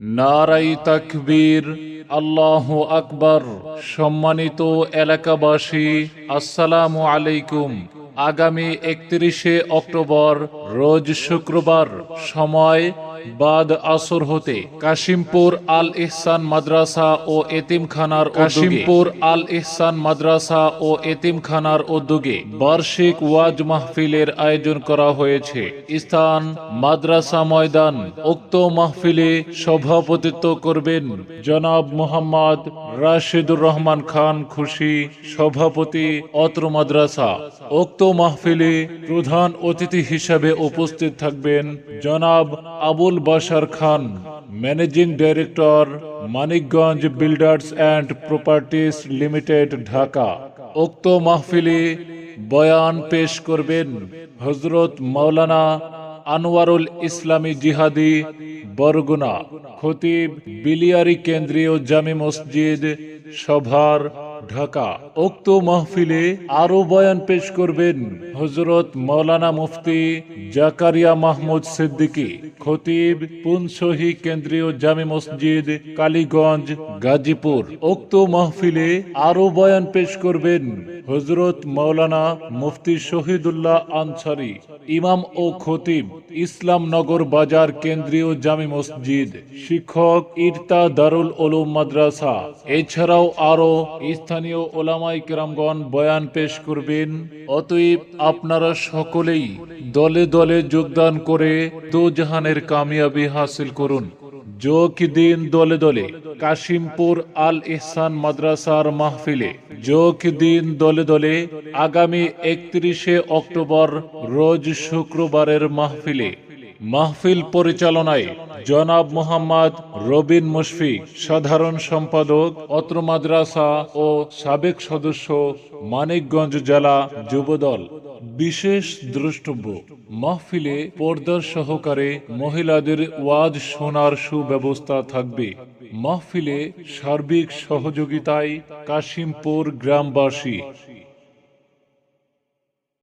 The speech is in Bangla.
নারাই তাকবীর আল্লাহ আকবর। সম্মানিত এলাকাবাসী আসসালামু আলাইকুম। আগামী একত্রিশে অক্টোবর রোজ শুক্রবার সময় বাদ আসর হতে কাশিমপুর আল ইহসান মাদ্রাসা ও এতিমখানার কাশিমপুর আল ইহসান মাদ্রাসা ও এতিমখানার উদ্যোগে বার্ষিক ওয়াজ মাহফিলের আয়োজন করা হয়েছে। স্থান মাদ্রাসা ময়দান উক্ত মাহফিলে সভাপতিত্ব করবেন জনাব মোহাম্মদ রাশিদুর রহমান খান খুশি, সভাপতি অত্র মাদ্রাসা। উক্ত মাহফিলে প্রধান অতিথি হিসাবে উপস্থিত থাকবেন জনাব Abul Bashar Khan, managing director, Manikganj builders and properties limited, Dhaka. উক্ত মাহফিলে বয়ান পেশ করবেন হজরত মাওলানা আনোয়ারুল ইসলামী জিহাদি, বরগুনা খতিব বিলিয়ারি কেন্দ্রীয় জামি মসজিদ, সভার ঢাকা। উক্ত মাহফিলে আরও বয়ান পেশ করবেন হজরত মৌলানা মুফতি জাকারিয়া মাহমুদ সিদ্দিকী, খতিব পুনসহি কেন্দ্রীয় জামি মসজিদ, কালীগঞ্জ, গাজীপুর। উক্ত মাহফিলে আরও বয়ান পেশ করবেন হজরত মৌলানা মুফতি শহীদুল্লাহ আনসারি, ইমাম ও খতিব ইসলামনগর বাজার কেন্দ্রীয় জামি মসজিদ, শিক্ষক ইরতা দারুল ওলুম মাদ্রাসা। এছাড়াও আরও স্থানীয় ওলামাই কেরামগণ বয়ান পেশ করবেন, অতএব আপনারা সকলেই দলে দলে যোগদান করে দো জাহানের কামিয়াবি হাসিল করুন। যোগ দিন দলে দলে, কাশিমপুর আল ইহসান মাদ্রাসার মাহফিলে। যোগ দিন দলে দলে, আগামী একত্রিশে অক্টোবর, রোজ শুক্রবারের মাহফিলে। মাহফিল পরিচালনায় জনাব মোহাম্মদ রবিন মুশফি, সাধারণ সম্পাদক, অত্র মাদ্রাসা ও সাবেক সদস্য, মানিকগঞ্জ জেলা যুবদল। বিশেষ দ্রষ্টব্য, মাহফিলে পর্দার সহকারে মহিলাদের ওয়াজ শোনার সুব্যবস্থা থাকবে। মাহফিলে সার্বিক সহযোগিতায় কাশিমপুর গ্রামবাসী